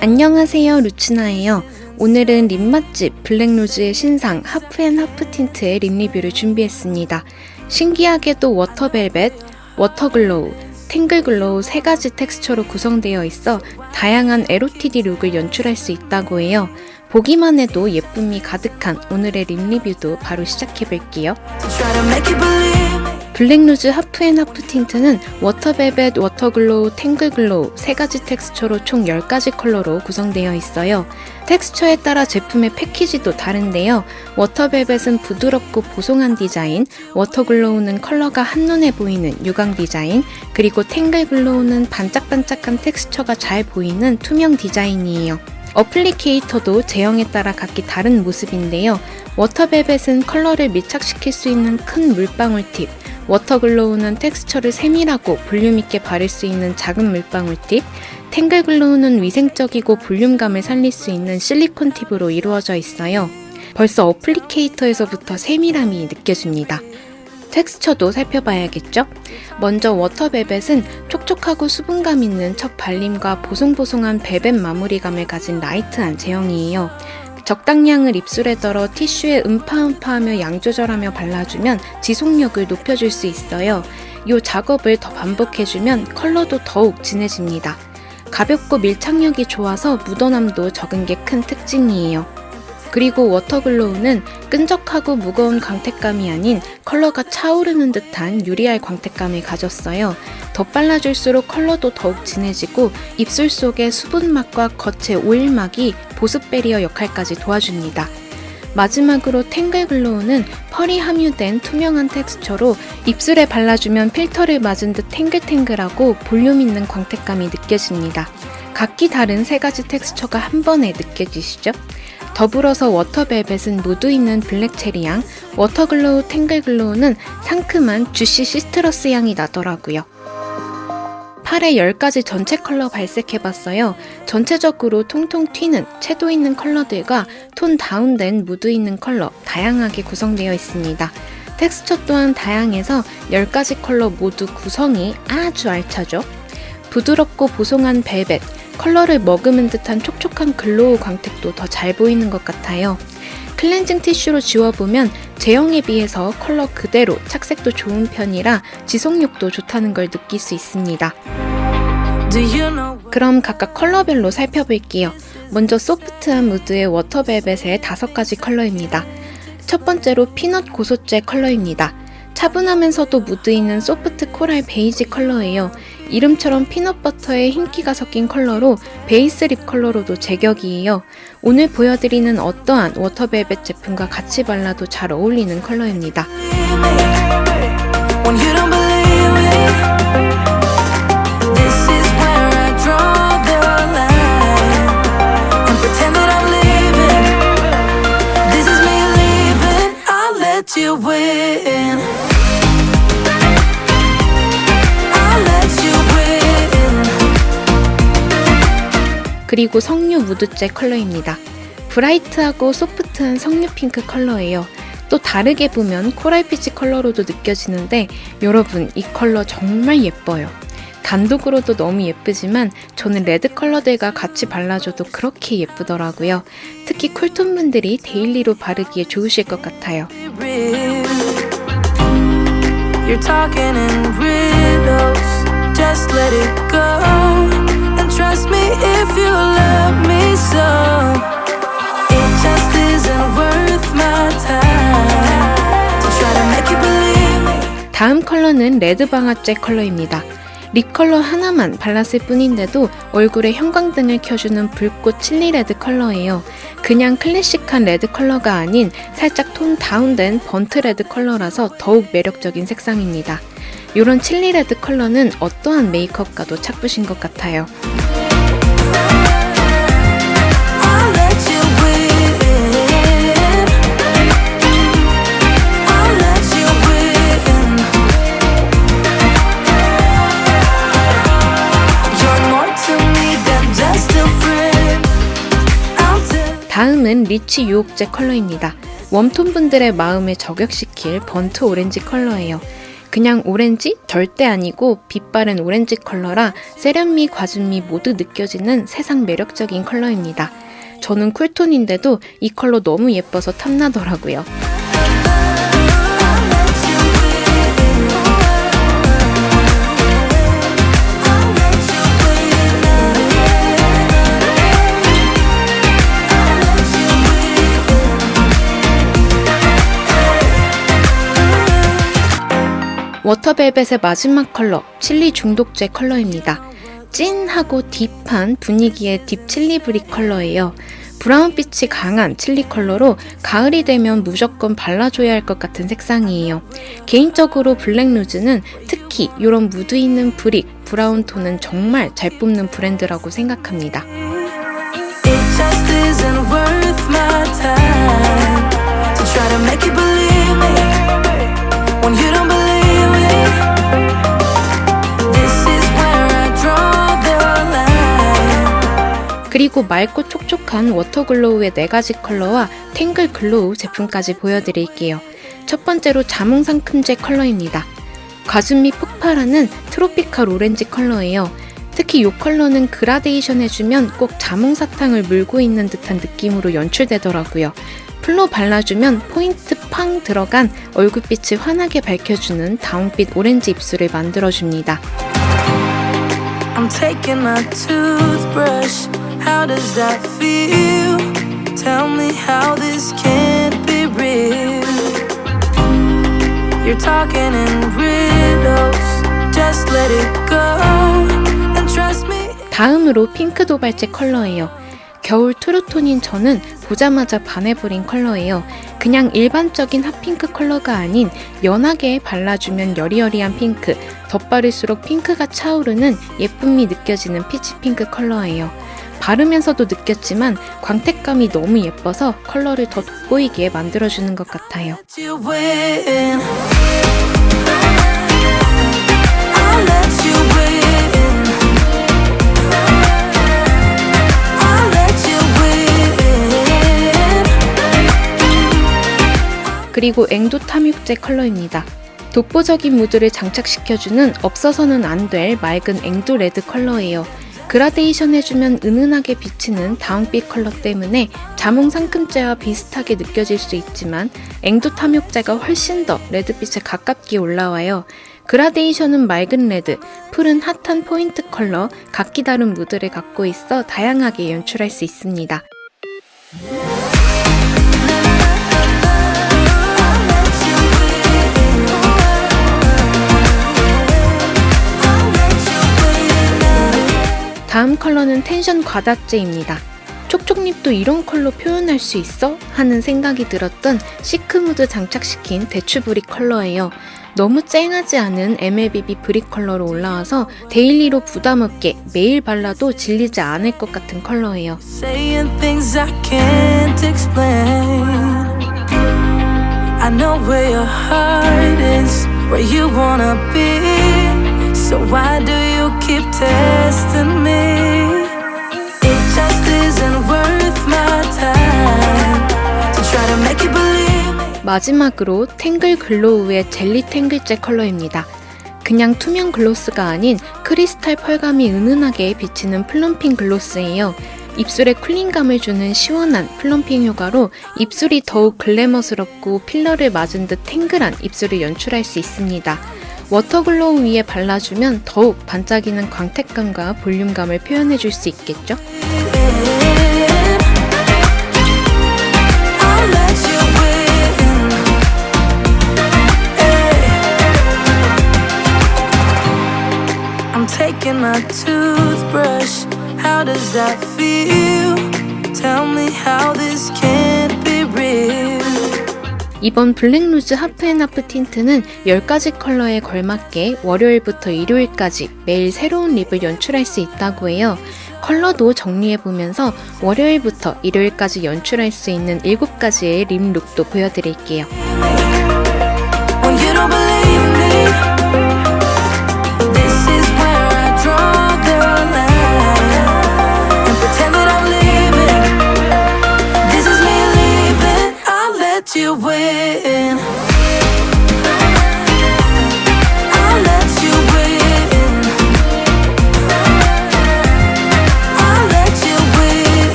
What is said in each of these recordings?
안녕하세요 루츠나예요. 오늘은 립 맛집 블랙로즈의 신상 하프앤하프 틴트의 립 리뷰를 준비했습니다. 신기하게도 워터벨벳, 워터글로우, 탱글글로우 세 가지 텍스처로 구성되어 있어 다양한 에로티디 룩을 연출할 수 있다고 해요. 보기만 해도 예쁨이 가득한 오늘의 립 리뷰도 바로 시작해볼게요 블랙루즈 하프앤하프 틴트는 워터벨벳, 워터글로우, 탱글글로우 세 가지 텍스처로 총 10가지 컬러로 구성되어 있어요. 텍스처에 따라 제품의 패키지도 다른데요. 워터벨벳은 부드럽고 보송한 디자인, 워터글로우는 컬러가 한눈에 보이는 유광 디자인, 그리고 탱글글로우는 반짝반짝한 텍스처가 잘 보이는 투명 디자인이에요. 어플리케이터도 제형에 따라 각기 다른 모습인데요. 워터벨벳은 컬러를 밀착시킬 수 있는 큰 물방울 팁, 워터글로우는 텍스처를 세밀하고 볼륨 있게 바를 수 있는 작은 물방울 팁, 탱글글로우는 위생적이고 볼륨감을 살릴 수 있는 실리콘 팁으로 이루어져 있어요. 벌써 어플리케이터에서부터 세밀함이 느껴집니다. 텍스처도 살펴봐야겠죠? 먼저 워터벨벳은 촉촉하고 수분감 있는 첫 발림과 보송보송한 벨벳 마무리감을 가진 라이트한 제형이에요. 적당량을 입술에 덜어 티슈에 음파음파하며 양 조절하며 발라주면 지속력을 높여줄 수 있어요. 이 작업을 더 반복해주면 컬러도 더욱 진해집니다. 가볍고 밀착력이 좋아서 묻어남도 적은 게 큰 특징이에요. 그리고 워터글로우는 끈적하고 무거운 광택감이 아닌 컬러가 차오르는 듯한 유리알 광택감을 가졌어요. 더 빨라질수록 컬러도 더욱 진해지고 입술 속의 수분막과 겉의 오일막이 보습 베리어 역할까지 도와줍니다. 마지막으로 탱글 글로우는 펄이 함유된 투명한 텍스처로 입술에 발라주면 필터를 맞은 듯 탱글탱글하고 볼륨 있는 광택감이 느껴집니다. 각기 다른 세 가지 텍스처가 한 번에 느껴지시죠? 더불어서 워터벨벳은 무드 있는 블랙 체리 향, 워터글로우 탱글글로우는 상큼한 주시 시트러스 향이 나더라고요. 팔에 10가지 전체 컬러 발색해봤어요. 전체적으로 통통 튀는 채도 있는 컬러들과 톤 다운된 무드 있는 컬러 다양하게 구성되어 있습니다. 텍스처 또한 다양해서 10가지 컬러 모두 구성이 아주 알차죠. 부드럽고 보송한 벨벳, 컬러를 머금은 듯한 촉촉한 글로우 광택도 더 잘 보이는 것 같아요. 클렌징 티슈로 지워보면 제형에 비해서 컬러 그대로 착색도 좋은 편이라 지속력도 좋다는 걸 느낄 수 있습니다. 그럼 각각 컬러별로 살펴볼게요. 먼저 소프트한 무드의 워터벨벳의 다섯 가지 컬러입니다. 첫 번째로 피넛 고소째 컬러입니다. 차분하면서도 무드 있는 소프트 코랄 베이지 컬러예요. 이름처럼 피넛버터에 흰기가 섞인 컬러로 베이스 립 컬러로도 제격이에요. 오늘 보여드리는 어떠한 워터벨벳 제품과 같이 발라도 잘 어울리는 컬러입니다. You 그리고 석류 무드째 컬러입니다. 브라이트하고 소프트한 석류 핑크 컬러예요. 또 다르게 보면 코랄피치 컬러로도 느껴지는데 여러분 이 컬러 정말 예뻐요. 단독으로도 너무 예쁘지만 저는 레드 컬러들과 같이 발라줘도 그렇게 예쁘더라고요. 특히 쿨톤 분들이 데일리로 바르기에 좋으실 것 같아요. You're. Trust me if you love me so. It just isn't worth my time to try to make you believe me. 다음 컬러는 레드 방아쇠 컬러입니다. 립 컬러 하나만 발랐을 뿐인데도 얼굴에 형광등을 켜주는 붉고 칠리 레드 컬러예요. 그냥 클래식한 레드 컬러가 아닌 살짝 톤 다운된 번트 레드 컬러라서 더욱 매력적인 색상입니다. 이런 칠리 레드 컬러는 어떠한 메이크업과도 착붙인 것 같아요. 다음은 리치 유혹제 컬러입니다. 웜톤 분들의 마음을 저격시킬 번트 오렌지 컬러예요. 그냥 오렌지? 절대 아니고 빛바랜 오렌지 컬러라 세련미, 과즙미 모두 느껴지는 세상 매력적인 컬러입니다. 저는 쿨톤인데도 이 컬러 너무 예뻐서 탐나더라고요. 워터벨벳의 마지막 컬러, 칠리 중독제 컬러입니다. 찐하고 딥한 분위기의 딥 칠리 브릭 컬러예요. 브라운빛이 강한 칠리 컬러로 가을이 되면 무조건 발라줘야 할 것 같은 색상이에요. 개인적으로 블랙 루즈는 특히 이런 무드 있는 브릭, 브라운 톤은 정말 잘 뽑는 브랜드라고 생각합니다. 그리고 맑고 촉촉한 워터글로우의 네 가지 컬러와 탱글 글로우 제품까지 보여드릴게요. 첫 번째로 자몽 상큼제 컬러입니다. 과즙미 폭발하는 트로피칼 오렌지 컬러예요. 특히 이 컬러는 그라데이션 해주면 꼭 자몽 사탕을 물고 있는 듯한 느낌으로 연출되더라고요. 풀로 발라주면 포인트 팡 들어간 얼굴빛을 환하게 밝혀주는 다운빛 오렌지 입술을 만들어줍니다. How does that feel? Tell me how this can't be real. You're talking in riddles. Just let it go and trust me. 다음으로 핑크 도발제 컬러예요. 겨울 투르톤인 저는 보자마자 반해버린 컬러예요. 그냥 일반적인 핫핑크 컬러가 아닌 연하게 발라주면 여리여리한 핑크, 덧바를수록 핑크가 차오르는 예쁨이 느껴지는 피치핑크 컬러예요. 바르면서도 느꼈지만 광택감이 너무 예뻐서 컬러를 더 돋보이게 만들어주는 것 같아요. 그리고 앵두 탐육제 컬러입니다. 독보적인 무드를 장착시켜주는 없어서는 안 될 맑은 앵두 레드 컬러예요. 그라데이션 해주면 은은하게 비치는 다운빛 컬러 때문에 자몽 상큼제와 비슷하게 느껴질 수 있지만 앵두 탐욕제가 훨씬 더 레드빛에 가깝게 올라와요. 그라데이션은 맑은 레드, 푸른 핫한 포인트 컬러, 각기 다른 무드를 갖고 있어 다양하게 연출할 수 있습니다. 다음 컬러는 텐션 과다제입니다. 촉촉립도 이런 컬러 표현할 수 있어? 하는 생각이 들었던 시크무드 장착시킨 대추브릭 컬러예요. 너무 쨍하지 않은 MLBB 브릭 컬러로 올라와서 데일리로 부담없게 매일 발라도 질리지 않을 것 같은 컬러예요. Keep testing me? It just isn't worth my time to try to make you believe. 마지막으로 탱글 글로우의 젤리 탱글제 컬러입니다. 그냥 투명 글로스가 아닌 크리스탈 펄감이 은은하게 비치는 플럼핑 글로스예요. 입술에 쿨링감을 주는 시원한 플럼핑 효과로 입술이 더욱 글래머스럽고 필러를 맞은 듯 탱글한 입술을 연출할 수 있습니다. 워터글로우 위에 발라주면 더욱 반짝이는 광택감과 볼륨감을 표현해 줄 수 있겠죠? 이번 블랙루즈 하프앤하프 틴트는 10가지 컬러에 걸맞게 월요일부터 일요일까지 매일 새로운 립을 연출할 수 있다고 해요. 컬러도 정리해보면서 월요일부터 일요일까지 연출할 수 있는 7가지의 립 룩도 보여드릴게요. you with.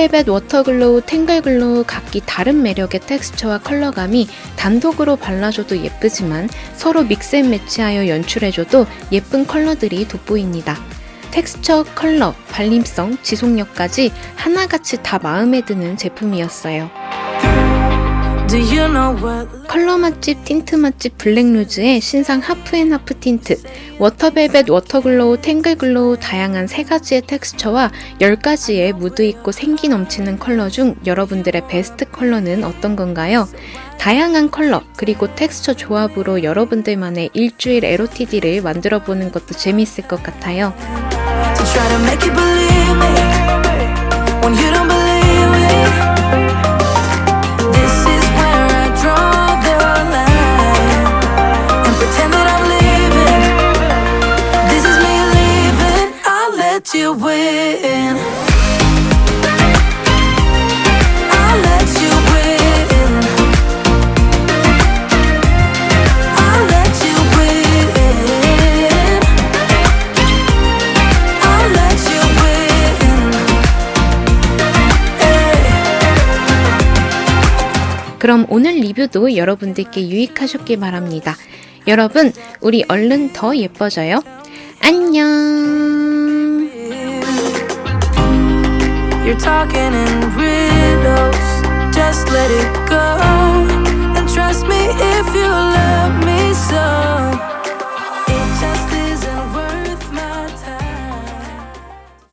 워터벨벳 워터글로우 탱글글로우 각기 다른 매력의 텍스처와 컬러감이 단독으로 발라줘도 예쁘지만 서로 믹스앤매치하여 연출해줘도 예쁜 컬러들이 돋보입니다. 텍스처, 컬러, 발림성, 지속력까지 하나같이 다 마음에 드는 제품이었어요. 컬러 맛집, 틴트 맛집 블랙루즈의 신상 하프앤하프 틴트, 워터벨벳 워터글로우, 탱글글로우 다양한 세 가지의 텍스처와 10가지의 무드 있고 생기 넘치는 컬러 중 여러분들의 베스트 컬러는 어떤 건가요? 다양한 컬러, 그리고 텍스처 조합으로 여러분들만의 일주일 에로티디를 만들어 보는 것도 재밌을 것 같아요. Let you win. 그럼 오늘 리뷰도 여러분들께 유익하셨길 바랍니다. 여러분, 우리 얼른 더 예뻐져요. 안녕! You're talking in riddles. Just let it go. And trust me if you love me so.